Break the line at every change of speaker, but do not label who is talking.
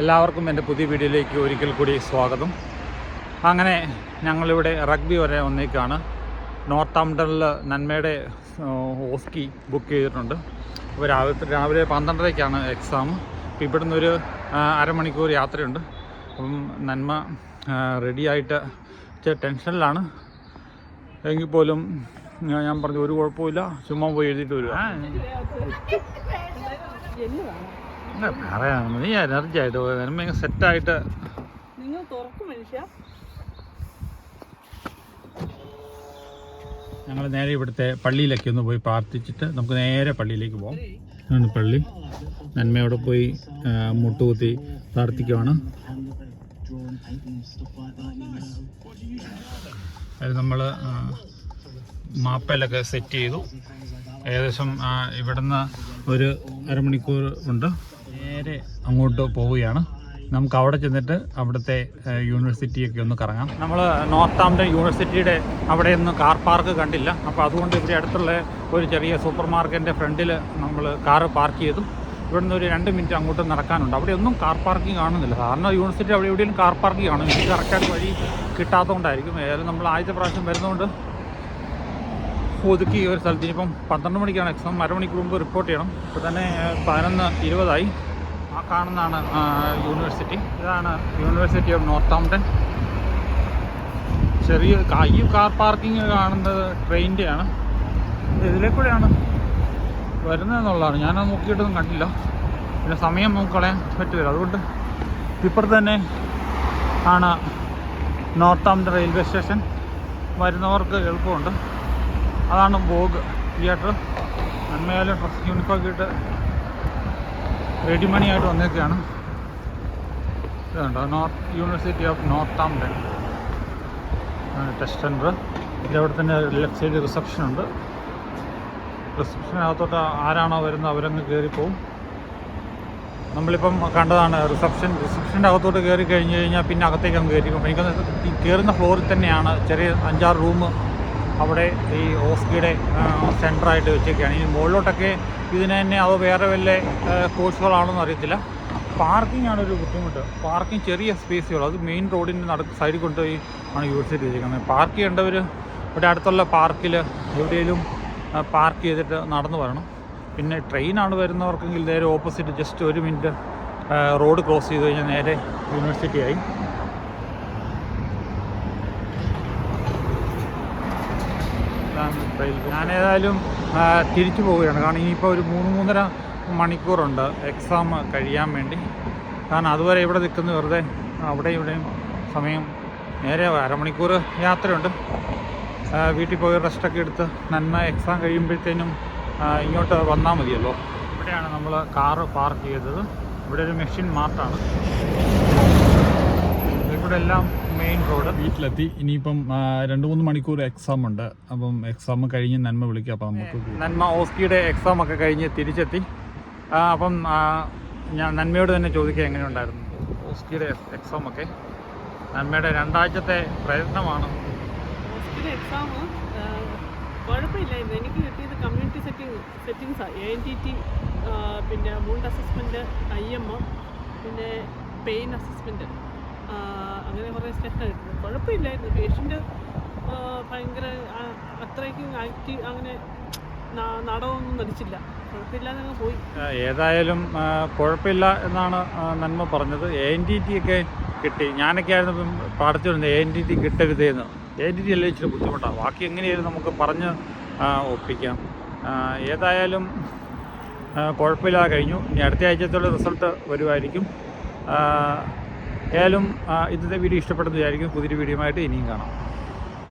എല്ലാവർക്കും എന്റെ പുതിയ വീഡിയോയിലേക്ക് ഒരിക്കൽ കൂടി സ്വാഗതം. അങ്ങനെ ഞങ്ങളിവിടെ റഗ്ബി വരെ ഒന്നേക്കാണ് നോർത്ത് ആംപ്ടണിൽ നന്മയുടെ ഓസ്കി ബുക്ക് ചെയ്തിട്ടുണ്ട്. അപ്പോൾ രാവിലെ രാവിലെ പന്ത്രണ്ടരയ്ക്കാണ് എക്സാം അപ്പോൾ ഇവിടുന്ന് ഒരു ആ, അരമണിക്കൂർ യാത്രയുണ്ട്. അപ്പം നന്മ റെഡിയായിട്ട് ടെൻഷനിലാണ് എങ്കിൽ പോലും ഞാൻ പറഞ്ഞു ഒരു കുഴപ്പമില്ല ചുമ്മാ പോയി എഴുതിയിട്ട് വരിക. പറയാം നീ എനർജി ആയിട്ട് നന്മ സെറ്റായിട്ട്
നിങ്ങൾ തുറക്കും മനുഷ്യ.
ഞങ്ങൾ നേരെ ഇവിടുത്തെ പള്ളിയിലൊക്കെ ഒന്ന് പോയി പ്രാർത്ഥിച്ചിട്ട് നമുക്ക് നേരെ പള്ളിയിലേക്ക് പോകാം ആണ് പള്ളി. നന്മയോടെ പോയി മുട്ടുകുത്തി പ്രാർത്ഥിക്കുവാണ്. അത് നമ്മൾ മാപ്പയിലൊക്കെ സെറ്റ് ചെയ്തു. ഏകദേശം ഇവിടുന്ന് ഒരു അരമണിക്കൂർ ഉണ്ട്. നേരെ അങ്ങോട്ട് പോവുകയാണ്. നമുക്ക് അവിടെ ചെന്നിട്ട് അവിടുത്തെ യൂണിവേഴ്സിറ്റിയൊക്കെ ഒന്ന് കറങ്ങാം. നമ്മൾ നോർത്ത് ആംപ്ടൺ യൂണിവേഴ്സിറ്റിയുടെ അവിടെ കാർ പാർക്ക് കണ്ടില്ല. അപ്പോൾ അതുകൊണ്ട് ഇവിടെ അടുത്തുള്ള ഒരു ചെറിയ സൂപ്പർ മാർക്കറ്റിന്റെ ഫ്രണ്ടിൽ നമ്മൾ കാർ പാർക്ക് ചെയ്തു. ഇവിടുന്ന് ഒരു രണ്ട് മിനിറ്റ് അങ്ങോട്ട് നടക്കാനുണ്ട്. അവിടെ ഒന്നും കാർ പാർക്കിംഗ് കാണുന്നില്ല. സാധാരണ യൂണിവേഴ്സിറ്റി അവിടെ എവിടെയും കാർ പാർക്കിംഗ് കാണും. എനിക്ക് കറക്റ്റായിട്ട് വഴി കിട്ടാത്തതുകൊണ്ടായിരിക്കും. ഏതായാലും നമ്മൾ ആദ്യത്തെ പ്രാവശ്യം വരുന്നതുകൊണ്ട് ഒതുക്കി ഒരു സ്ഥലത്ത് ഇനിയിപ്പം പന്ത്രണ്ട് മണിക്കാണ് എക്സാം അരമണിക്കൂർ മുമ്പ് റിപ്പോർട്ട് ചെയ്യണം. ഇപ്പോൾ തന്നെ പതിനൊന്ന് ഇരുപതായി. ആ കാണുന്നതാണ് യൂണിവേഴ്സിറ്റി ഇതാണ് യൂണിവേഴ്സിറ്റി ഓഫ് നോർത്ത് ആംപ്ടൺ ചെറിയ ഈ കാർ പാർക്കിംഗ് കാണുന്നത് ട്രെയിനിന്റെയാണ് ഇതിലെ കൂടെയാണ് വരുന്നതെന്നുള്ളതാണ് ഞാനത് നോക്കിയിട്ടൊന്നും കണ്ടില്ല. പിന്നെ സമയം നമുക്ക് കളയാൻ പറ്റില്ല അതുകൊണ്ട് ഇപ്പുറത്ത് തന്നെ ആണ് നോർത്ത് ആംപ്ടൺ റെയിൽവേ സ്റ്റേഷൻ വരുന്നവർക്ക് എളുപ്പമുണ്ട്. അതാണ് ബോഗ് തിയേറ്റർ നന്മയാലും ഡ്രസ് യൂണിഫോം ഇട്ട് റെഡി മണി ആയിട്ട് വന്നേക്കാണ് ഇതുണ്ടോ north university of Northampton test centre ഇതവിടെ തന്നെ ലെഫ്റ്റ് സൈഡ് റിസപ്ഷൻ ഉണ്ട്. റിസപ്ഷനകത്തോട്ട് ആരാണോ വരുന്നത് അവരങ്ങ് കയറിപ്പോവും നമ്മളിപ്പം കണ്ടതാണ് റിസപ്ഷൻ റിസപ്ഷന്റെ അകത്തോട്ട് കയറി കഴിഞ്ഞ് കഴിഞ്ഞാൽ പിന്നെ അകത്തേക്ക് അങ്ങ് കയറിപ്പോകും എനിക്കൊന്ന് കയറുന്ന ഫ്ലോറിൽ തന്നെയാണ് ചെറിയ അഞ്ചാറ് റൂം അവിടെ ഈ ഓസ്കിയുടെ സെന്ററായിട്ട് വെച്ചേക്കാണ്. ഇനി മുകളിലോട്ടൊക്കെ ഇതിന് തന്നെ അത് വേറെ വല്ല കോഴ്സുകളാണെന്ന് അറിയത്തില്ല. പാർക്കിംഗ് ആണ് ഒരു ബുദ്ധിമുട്ട്. പാർക്കിംഗ് ചെറിയ സ്പേസുകൾ അത് മെയിൻ റോഡിന്റെ നടക്ക് സൈഡിൽ കൊണ്ടുപോയി ആണ് യൂണിവേഴ്സിറ്റി വെച്ചേക്കുന്നത്. പാർക്ക് ചെയ്യേണ്ടവർ ഇവിടെ അടുത്തുള്ള പാർക്കിൽ എവിടെയെങ്കിലും പാർക്ക് ചെയ്തിട്ട് നടന്നു വരണം. പിന്നെ ട്രെയിനാണ് വരുന്നവർക്കെങ്കിൽ നേരെ ഓപ്പോസിറ്റ് ജസ്റ്റ് ഒരു മിനിറ്റ് റോഡ് ക്രോസ് ചെയ്ത് കഴിഞ്ഞാൽ നേരെ യൂണിവേഴ്സിറ്റി ഞാനേതായാലും തിരിച്ചു പോവുകയാണ്. കാരണം ഇനിയിപ്പോൾ ഒരു മൂന്ന് മൂന്നര മണിക്കൂറുണ്ട് എക്സാം കഴിയാൻ വേണ്ടി. കാരണം അതുവരെ ഇവിടെ നിൽക്കുന്ന വെറുതെ അവിടെ ഇവിടെയും സമയം നേരെ അരമണിക്കൂർ യാത്രയുണ്ട്. വീട്ടിൽ പോയി റെസ്റ്റൊക്കെ എടുത്ത് നന്മ എക്സാം കഴിയുമ്പോഴത്തേനും ഇങ്ങോട്ട് വന്നാൽ മതിയല്ലോ. ഇവിടെയാണ് നമ്മൾ കാറ് പാർക്ക് ചെയ്തത്. ഇവിടെ ഒരു മെഷീൻ മാർട്ടാണ് ഇവിടെ എല്ലാം മെയിൻ റോഡ് വീട്ടിലെത്തി. ഇനിയിപ്പം രണ്ടു മൂന്ന് മണിക്കൂർ എക്സാം ഉണ്ട്. അപ്പം എക്സാം കഴിഞ്ഞ് നന്മ വിളിക്കാം. അപ്പം നമുക്ക് നന്മ ഓസ്കിയുടെ എക്സാം ഒക്കെ കഴിഞ്ഞ് തിരിച്ചെത്തി. അപ്പം ഞാൻ നന്മയോട് തന്നെ ചോദിക്കുക എങ്ങനെയുണ്ടായിരുന്നു ഓസ്കിയുടെ എക്സാം ഒക്കെ. നന്മയുടെ രണ്ടാഴ്ചത്തെ പ്രയത്നമാണ്.
ഹോസ്പിറ്റൽ എക്സാം കുഴപ്പമില്ലായിരുന്നു. എനിക്ക് കിട്ടിയത് കമ്മ്യൂണിറ്റി സെറ്റിംഗ് സെറ്റിങ്സാണ് എ എൻ ടി ടി പിന്നെ മൂണ്ട് അസസ്മെന്റ് ഐ എം പിന്നെ പെയിൻ അസസ്മെന്റ് അങ്ങനെ കുറേ സ്റ്റെക്കാണ് കിട്ടുന്നത് കുഴപ്പമില്ലായിരുന്നു. പേഷ്യന്റ് ഭയങ്കര അത്രയ്ക്കും ആക്റ്റീവ് അങ്ങനെ നാടകമൊന്നും നടിച്ചില്ല. പോയി.
ഏതായാലും കുഴപ്പമില്ല എന്നാണ് നന്മ പറഞ്ഞത്. എ എൻ ടി ടി ഒക്കെ കിട്ടി. ഞാനൊക്കെ ആയിരുന്നു പാടത്തിരുന്നത് എ എൻ ടി ടി കിട്ടരുതേന്ന്. എ എൻ ടി ടി അല്ലേ ഇച്ചിരി ബുദ്ധിമുട്ടാണ് ബാക്കി എങ്ങനെയായാലും നമുക്ക് പറഞ്ഞ് ഒപ്പിക്കാം. ഏതായാലും കുഴപ്പമില്ലാതെ കഴിഞ്ഞു. ഇനി അടുത്ത ആഴ്ചത്തുള്ള റിസൾട്ട് വരുമായിരിക്കും ഏതായാലും ഇന്നത്തെ വീഡിയോ ഇഷ്ടപ്പെട്ടെന്ന് വിചാരിക്കും പുതിയൊരു വീഡിയോ ആയിട്ട് ഇനിയും കാണാം.